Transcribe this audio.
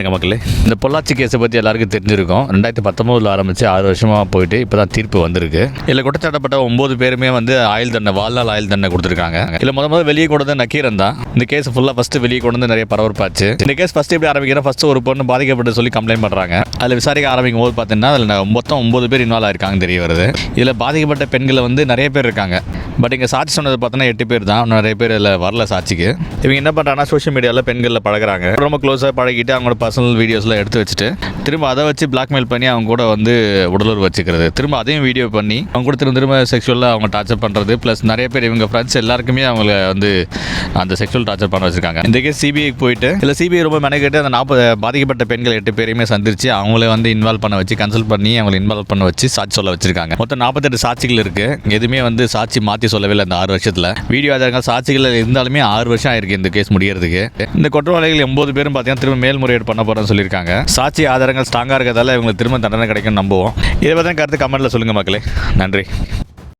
எங்கள் மக்களே. இந்த பொள்ளாச்சி கேஸை பற்றி எல்லாருக்கும் தெரிஞ்சிருக்கும். ரெண்டாயிரத்தி பத்தொம்போதில் ஆரம்பித்து ஆறு வருஷமாக போயிட்டு இப்போ தான் தீர்ப்பு வந்திருக்கு. இதில் குற்றச்சாட்டப்பட்ட ஒம்பது பேருமே வந்து ஆயுள் தண்டனை வாழ்நாள் ஆயுள் தண்டனை கொடுத்துருக்காங்க. இதில் முத முதல்ல வெளியே கொண்டு வந்து நக்கீரன் தான். இந்த கேஸ் ஃபுல்லாக ஃபஸ்ட்டு வெளியே கொண்டு வந்து நிறைய பரபரப்பாச்சு. இந்த கேஸ் ஃபஸ்ட்டு எப்படி ஆரம்பிக்கிறோம்? ஃபஸ்ட்டு ஒரு பொண்ணு பாதிக்கப்பட்டு சொல்லி கம்ப்ளைண்ட் பண்ணுறாங்க அதில் விசாரிக்க ஆரம்பிக்கும் போது பார்த்தீங்கன்னா அதில் மொத்தம் ஒம்பது பேர் இன்வால்வ் ஆயிருக்காங்க தெரிய வருது. இதில் பாதிக்கப்பட்ட பெண்களை வந்து நிறைய பேர் இருக்காங்க. பட் இங்கே சாட்சி சொன்னது பார்த்தோன்னா எட்டு பேர் தான். நிறைய பேர் இதில் வரல சாட்சிக்கு. இவங்க என்ன பண்ணுறாங்கன்னா சோஷியல் மீடியாவில் பெண்களில் பழகுறாங்க. ரொம்ப க்ளோஸாக பழகிட்டு அவங்களோட பர்சனல் வீடியோஸ்லாம் எடுத்து வச்சுட்டு திரும்ப அதை வச்சு பிளாக்மெயில் பண்ணி அவங்க கூட வந்து உடலுறவு வச்சுக்கிறது. திரும்ப அதையும் வீடியோ பண்ணி அவங்க கூட திரும்ப திரும்ப செக்ஷுவலாக அவங்க டார்ச்சர் பண்ணுறது ப்ளஸ் நிறைய பேர் இவங்க ஃப்ரெண்ட்ஸ் எல்லாருக்குமே அவங்கள வந்து அந்த செக்ஷுவல் டார்ச்சர் பண்ண வச்சிருக்காங்க. இந்த கேஸ் சிபிஐக்கு போயிட்டு இல்லை சிபிஐ ரொம்ப மெனக்கெட்டு அந்த நாற்பது பாதிக்கப்பட்ட பெண்கள் எட்டு பேரையுமே சந்திச்சு அவங்கள வந்து இன்வால்வ் பண்ண வச்சு கன்சல்ட் பண்ணி அவங்களை இன்வால்வ் பண்ண வச்சு சாட்சி சொல்ல வச்சிருக்காங்க. மொத்தம் நாற்பத்தெட்டு சாட்சிகள் இருக்கு. எதுவுமே வந்து சாட்சி மாற்றி சொல்லவே இல்லை அந்த ஆறு வருஷத்தில். வீடியோ ஆதாரங்கள் சாட்சிகள் இருந்தாலுமே ஆறு வருஷம் ஆயிருக்கு இந்த கேஸ் முடியறதுக்கு. இந்த குற்றவாளிகள் எண்பது பேரும் பார்த்தீங்கன்னா திரும்ப மேல்முறையீடு பண்ண போகிறேன்னு சொல்லியிருக்காங்க. சாட்சி ஆதாரங்கள் ஸ்ட்ராங்காக இருக்கிறதால இவங்களுக்கு திரும்ப தண்டனை கிடைக்கும் நம்புவோம். இதை பற்றி கருத்து கமெண்ட்டில் சொல்லுங்கள் மக்களே. நன்றி.